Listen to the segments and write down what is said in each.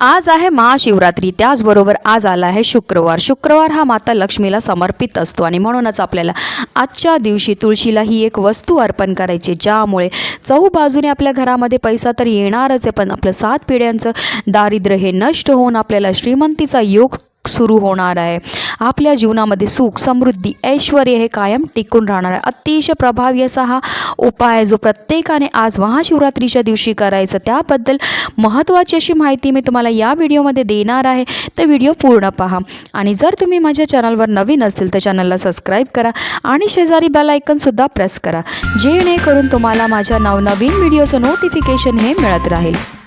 आज आहे महाशिवरात्री त्याचबरोबर आज आला आहे शुक्रवार. शुक्रवार हा माता लक्ष्मीला समर्पित असतो आणि म्हणूनच आपल्याला आजच्या दिवशी तुळशीला ही एक वस्तू अर्पण करायची ज्यामुळे चहू बाजूने आपल्या घरामध्ये पैसा तर येणारच आहे पण आपलं सात पिढ्यांचं दारिद्र्य हे नष्ट होऊन आपल्याला श्रीमंतीचा योग सुरू होणार आहे. आपल्या जीवनामध्ये सुख समृद्धी ऐश्वर हे कायम टिकून राहणार आहे. अतिशय प्रभावी असा हा उपाय आहे जो प्रत्येकाने आज महाशिवरात्रीच्या दिवशी करायचं. त्याबद्दल महत्त्वाची अशी माहिती मी तुम्हाला या व्हिडिओमध्ये देणार आहे. तर व्हिडिओ पूर्ण पहा. आणि जर तुम्ही माझ्या चॅनलवर नवीन असतील तर चॅनलला सबस्क्राईब करा आणि शेजारी बेल आयकनसुद्धा प्रेस करा. जेणेकरून तुम्हाला माझ्या नवनवीन व्हिडिओचं नोटिफिकेशन हे मिळत राहील.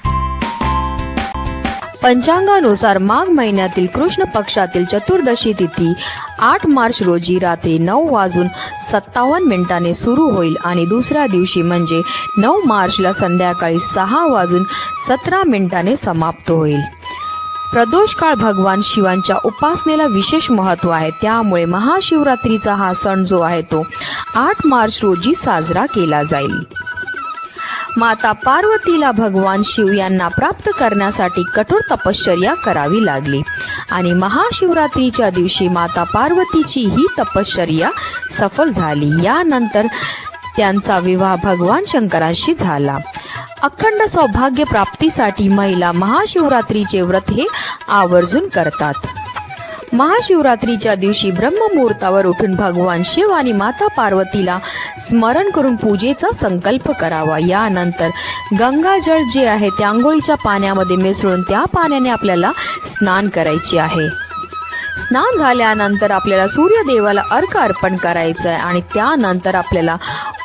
पंचांगानुसार माघ महिन्यातील कृष्ण पक्षातील चतुर्दशी तिथी आठ मार्च रोजी रात्री नऊ वाजून सत्तावन्न मिनिटाने सुरू होईल आणि दुसऱ्या दिवशी म्हणजे नऊ मार्चला संध्याकाळी सहा वाजून सतरा मिनिटाने समाप्त होईल. प्रदोष काळ भगवान शिवांच्या उपासनेला विशेष महत्त्व आहे. त्यामुळे महाशिवरात्रीचा हा सण जो आहे तो आठ मार्च रोजी साजरा केला जाईल. माता पार्वतीला भगवान शिव यांना प्राप्त करण्यासाठी कठोर तपश्चर्या करावी लागली. आणि महाशिवरात्रीच्या दिवशी माता पार्वतीची ही तपश्चर्या सफल झाली. यानंतर त्यांचा विवाह भगवान शंकराशी झाला. अखंड सौभाग्य प्राप्तीसाठी महिला महाशिवरात्रीचे व्रत हे आवर्जून करतात. महाशिवरात्रीच्या दिवशी ब्रह्ममुहूर्तावर उठून भगवान शिव आणि माता पार्वतीला स्मरण करून पूजेचा संकल्प करावा. यानंतर गंगाजळ जे आहे ते आंघोळीच्या पाण्यामध्ये मिसळून त्या पाण्याने आपल्याला स्नान करायचे आहे. स्नान झाल्यानंतर आपल्याला सूर्यदेवाला अर्क अर्पण करायचं आहे आणि त्यानंतर आपल्याला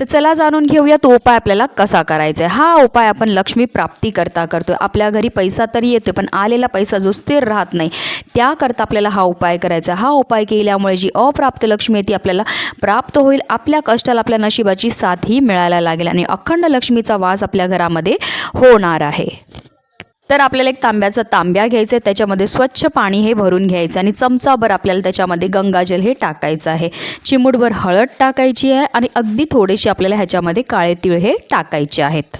तर चला जाणून घेऊया तो उपाय आपल्याला कसा करायचा आहे. हा उपाय आपण लक्ष्मी प्राप्ती करता करतोय. आपल्या घरी पैसा तरी येतोय पण आलेला पैसा जो स्थिर राहत नाही त्याकरता आपल्याला हा उपाय करायचा हा उपाय केल्यामुळे जी अप्राप्त लक्ष्मी आहे ती आपल्याला प्राप्त होईल. आपल्या कष्टाला आपल्या नशिबाची साथही मिळायला लागेल आणि अखंड लक्ष्मीचा वास आपल्या घरामध्ये होणार आहे. तर आपल्याला एक तांब्याचा तांब्या घ्यायचा आहे त्याच्यामध्ये स्वच्छ पाणी हे भरून घ्यायचं आणि चमचाभर आपल्याला त्याच्यामध्ये गंगाजल हे टाकायचं आहे. चिमूटभर हळद टाकायची आहे आणि अगदी थोडेसे आपल्याला ह्याच्यामध्ये काळे तिळ हे टाकायचे आहेत.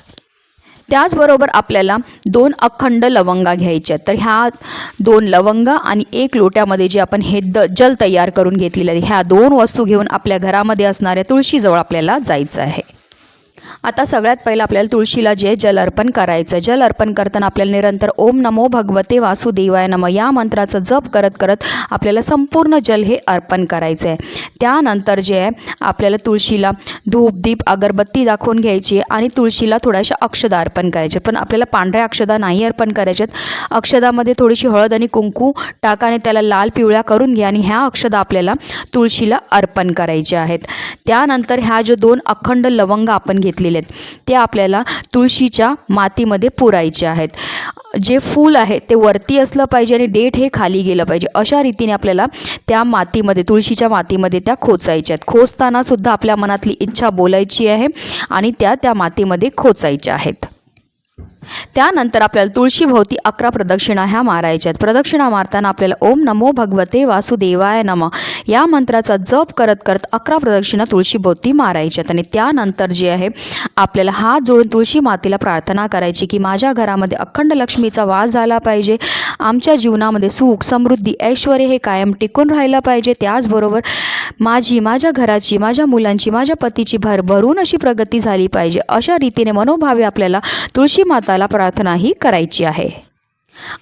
त्याचबरोबर आपल्याला दोन अखंड लवंगा घ्यायच्या आहेत. तर ह्या दोन लवंगा आणि एक लोट्यामध्ये जे आपण हे द जल तयार करून घेतलेलं आहे ह्या दोन वस्तू घेऊन आपल्या घरामध्ये असणाऱ्या तुळशीजवळ आपल्याला जायचं आहे. आता सगळ्यात पहिलं आपल्याला तुळशीला जे जल अर्पण करायचं आहे. जल अर्पण करताना आपल्याला निरंतर ओम नमो भगवते वासुदेवाय नम. या मंत्राचा जप करत करत आपल्याला संपूर्ण जल हे अर्पण करायचं आहे. त्यानंतर जे आहे आपल्याला तुळशीला धूप दीप अगरबत्ती दाखवून घ्यायची आहे आणि तुळशीला थोड्याशा अक्षदा अर्पण करायचे पण आपल्याला पांढऱ्या अक्षदा नाही अर्पण करायच्यात अक्षदामध्ये थोडीशी हळद आणि कुंकू टाका आणि त्याला लाल पिवळ्या करून घ्या आणि ह्या अक्षदा आपल्याला तुळशीला अर्पण करायच्या आहेत. त्यानंतर ह्या जो दोन अखंड लवंग आपण घेतली आहेत ते आपल्याला तुळशीच्या मातीमध्ये पुरायचे आहेत. जे फूल आहे ते वरती असलं पाहिजे आणि डेट हे खाली गेलं पाहिजे. अशा रीतीने आपल्याला त्या मातीमध्ये तुळशीच्या मातीमध्ये त्या खोचायच्या आहेत. खोचतानासुद्धा आपल्या मनातली इच्छा बोलायची आहे आणि त्या त्या मातीमध्ये खोचायच्या आहेत. त्यानंतर आपल्याला तुळशीभोवती अकरा प्रदक्षिणा ह्या मारायच्या आहेत. प्रदक्षिणा मारताना आपल्याला ओम नमो भगवते वासुदेवाय नम. या मंत्राचा जप करत करत अकरा प्रदक्षिणा तुळशीभोवती मारायच्या आहेत. आणि त्यानंतर जे आहे आपल्याला हात जोडून तुळशी मातेला प्रार्थना करायची की माझ्या घरामध्ये अखंड लक्ष्मीचा वास झाला पाहिजे. आमच्या जीवनामध्ये सुख समृद्धी ऐश्वर हे कायम टिकून राहिलं पाहिजे. त्याचबरोबर माझी माझ्या घराची माझ्या मुलांची माझ्या पतीची भरभरून अशी प्रगती झाली पाहिजे. अशा रीतीने मनोभावे आपल्याला तुळशी माताला प्रार्थ प्रार्थनाही करायची आहे.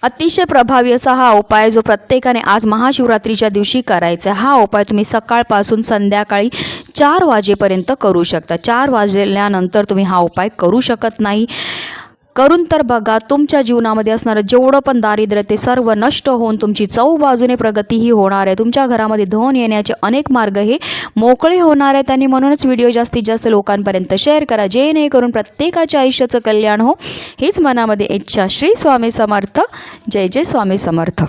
अतिशय प्रभावी असा हा उपाय जो प्रत्येकाने आज महाशिवरात्रीच्या दिवशी करायचा आहे. हा उपाय तुम्ही सकाळपासून संध्याकाळी चार वाजेपर्यंत करू शकता. चार वाजल्यानंतर तुम्ही हा उपाय करू शकत नाही. करून तर बघा तुमच्या जीवनामध्ये असणारं जेवढं पण दारिद्र्य ते सर्व नष्ट होऊन तुमची चौ बाजूने प्रगतीही होणार आहे. तुमच्या घरामध्ये धन येण्याचे अनेक मार्ग हे मोकळे होणार आहेत आणि म्हणूनच व्हिडिओ जास्तीत जास्त लोकांपर्यंत शेअर करा. जेणेकरून प्रत्येकाच्या आयुष्याचं कल्याण हो. हीच मनामध्ये इच्छा. श्री स्वामी समर्थ. जय जय स्वामी समर्थ.